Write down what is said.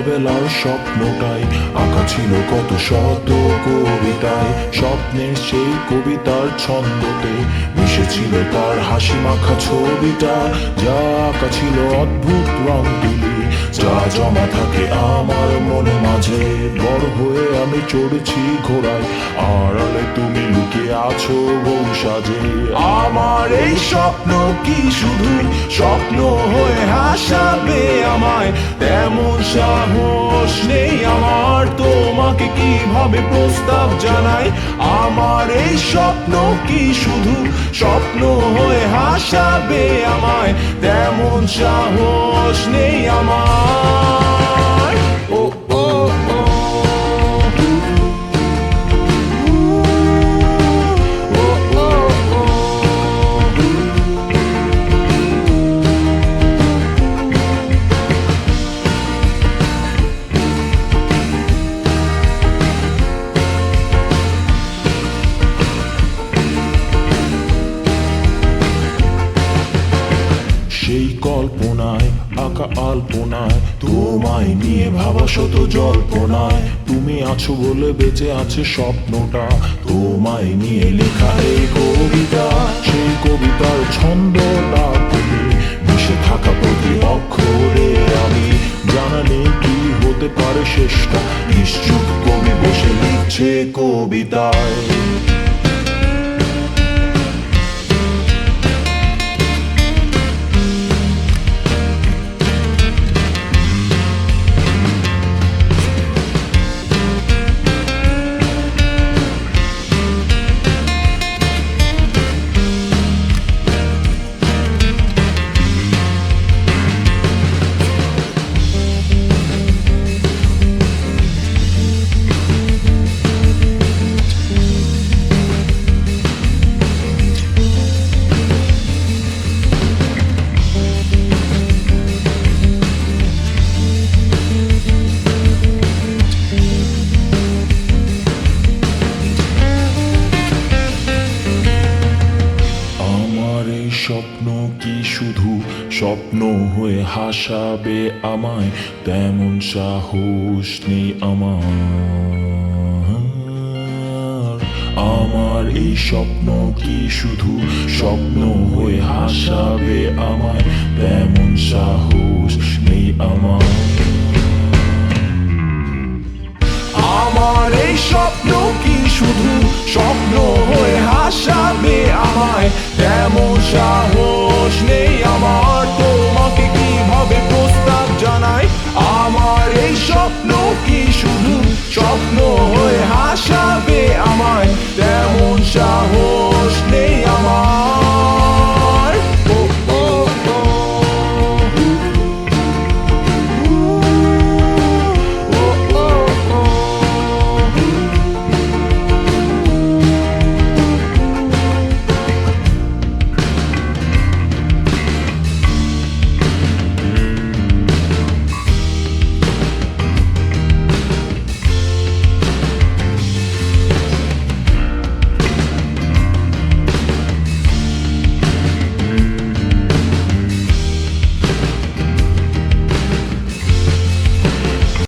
স্বপ্নটাই, আঁকা ছিল কত শত কবিতায়। স্বপ্নের সেই কবিতার ছন্দতে মিশেছিল তার হাসি মাখা ছবিটা। যা আঁকা ছিল অদ্ভুত রং যা জমা থাকে আমার মনে মাঝে। বড় হয়ে আমি চড়েছি ঘোড়ায়, আড়ালে তুমি আছো বউ সাজে। আমার এই স্বপ্ন কি শুধু? স্বপ্ন হয়ে হাসাবে আমায়। তেমন সাহস নেই আমার। তোমাকে কীভাবে প্রস্তাব জানাই? আমার এই স্বপ্ন কি শুধু? স্বপ্ন হয়ে হাসাবে আমায়। তেমন সাহস নেই আমার। কল্পনায়, আঁকা তোমায় নিয়ে ভাবা শত জল্পনায়। তুমি আছো বলে বেঁচে আছে স্বপ্নটা, তোমায় নিয়ে লেখা এই কবিতা। সেই কবিতার ছন্দটা তুমি, মিশে থাকা প্রতি অক্ষরে আমি। জানা নেই কি হতে পারে শেষটা, নিশ্চুপ কবি বসে লিখছে কবিতায়। স্বপ্ন হয়ে হাসাবে আমায়, তেমন সাহস নেই আমার। আমার এই স্বপ্ন কি শুধু স্বপ্ন হয়ে হাসাবে আমায়, তেমন সাহস নেই আমার। আমার এই স্বপ্ন কি শুধু স্বপ্ন হয়ে হাসাবে আমায়, তেমন সাহস